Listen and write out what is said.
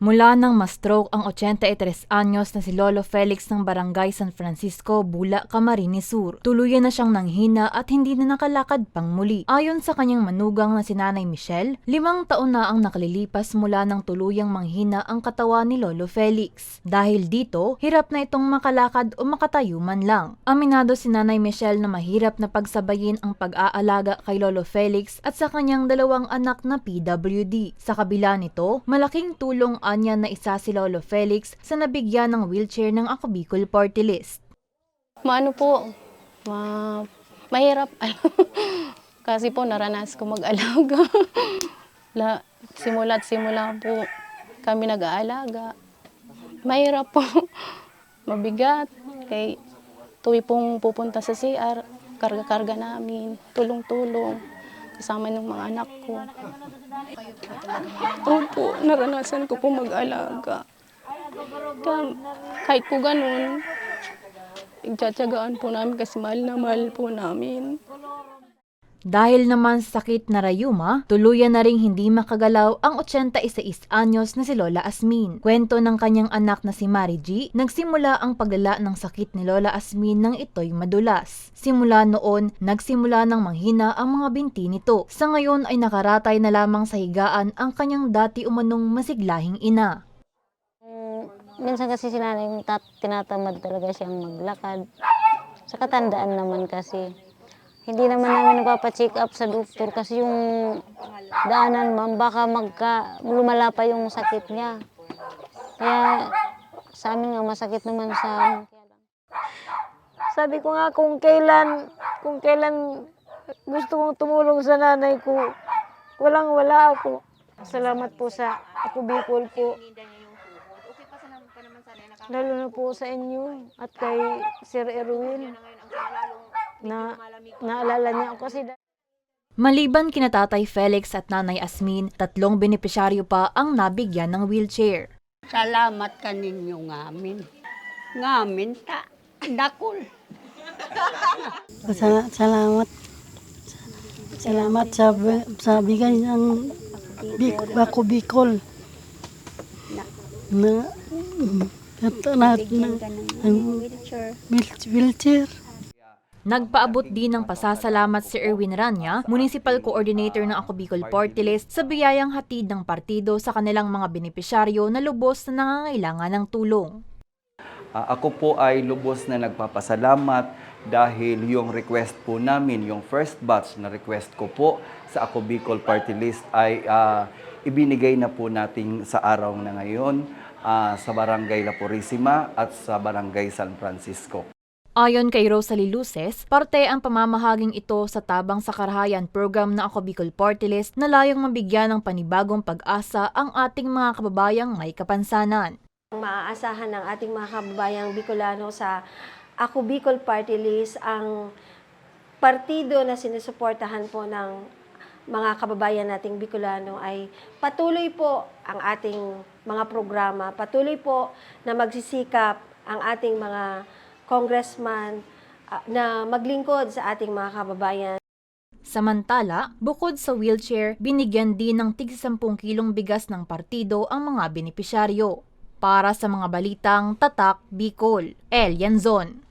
Mula nang ma-stroke ang 83 anyos na si Lolo Felix ng Barangay San Francisco, Bula, Camarines Sur. Tuluyan na siyang nanghina at hindi na nakalakad pang muli. Ayon sa kanyang manugang na si Nanay Michelle, limang taon na ang nakalilipas mula nang tuluyang manghina ang katawan ni Lolo Felix. Dahil dito, hirap na itong makalakad o makatayo man lang. Aminado si Nanay Michelle na mahirap na pagsabayin ang pag-aalaga kay Lolo Felix at sa kanyang dalawang anak na PWD. Sa kabila nito, malaking tulong anya na isa si Lolo Felix sa nabigyan ng wheelchair ng Ako Party List. Maano po, ma mahirap. Kasi po naranas ko mag-alaga. La, simula't simula po kami nag-aalaga. Mahirap po. Mabigat. Kay tuwi pong pupunta sa CR, karga-karga namin, tulong-tulong kasama ng mga anak ko. Opo, naranasan ko po mag-alaga. Kahit po ganun, Igtsatsagaan po namin kasi mahal na mahal po namin. Dahil naman sa sakit na rayuma, tuluyan na ring hindi makagalaw ang 86 anyos na si Lola Asmin. Kwento ng kanyang anak na si Mari G, nagsimula ang paglala ng sakit ni Lola Asmin nang ito'y madulas. Simula noon, nagsimula ng manghina ang mga binti nito. Sa ngayon ay nakaratay na lamang sa higaan ang kanyang dati umanong masiglahing ina. Mm, Minsan kasi si nanay tinatamad talaga siyang maglakad. Sa katandaan naman kasi. Hindi naman namin nagpapacheck up sa doktor kasi yung daanan ma'am baka magka, lumala pa yung sakit niya. Kaya sa amin nga masakit naman sa amin. Sabi ko nga kung kailan, kung kailan gusto kong tumulong sa nanay ko, walang wala ako. Salamat po sa ako Bicol po. Lalo na po sa inyo at kay Sir Erwin na naalala niya ako kasi Maliban kina Tatay Felix at Nanay Asmin, tatlong benepisyaryo pa ang nabigyan ng wheelchair. Salamat ka ninyo ngamin. Ngamin ta. Dakol. Sa- salamat. Salamat sa sa bigay ng Bik, Bako Bicol. Na na, na, ang wheel- wheelchair. Nagpaabot din ng pasasalamat si Erwin Rania, Municipal Coordinator ng Ako Bicol Party List sa biyayang hatid ng partido sa kanilang mga benepisyaryo na lubos na nangangailangan ng tulong. Ah, ako po ay lubos na nagpapasalamat dahil yung request po namin, yung first batch na request ko po sa Ako Bicol Party List ay ah, ibinigay na po natin sa araw na ngayon ah, sa Barangay La Purisima at sa Barangay San Francisco. Ayon kay Rosalie Luces, parte ang pamamahaging ito sa Tabang sa Karahayan program ng Ako Bicol Party List na layong mabigyan ng panibagong pag-asa ang ating mga kababayang may kapansanan. maaasahan ng ating mga kababayang Bicolano sa Ako Bicol Party List ang partido na sinusuportahan po ng mga kababayan nating Bicolano ay patuloy po ang ating mga programa, patuloy po na magsisikap ang ating mga congressman ah, na maglingkod sa ating mga kababayan. Samantala, bukod sa wheelchair, binigyan din ng tig 10 kilong bigas ng partido ang mga benepisyaryo. Para sa mga balitang Tatak Bicol, El Yanzon.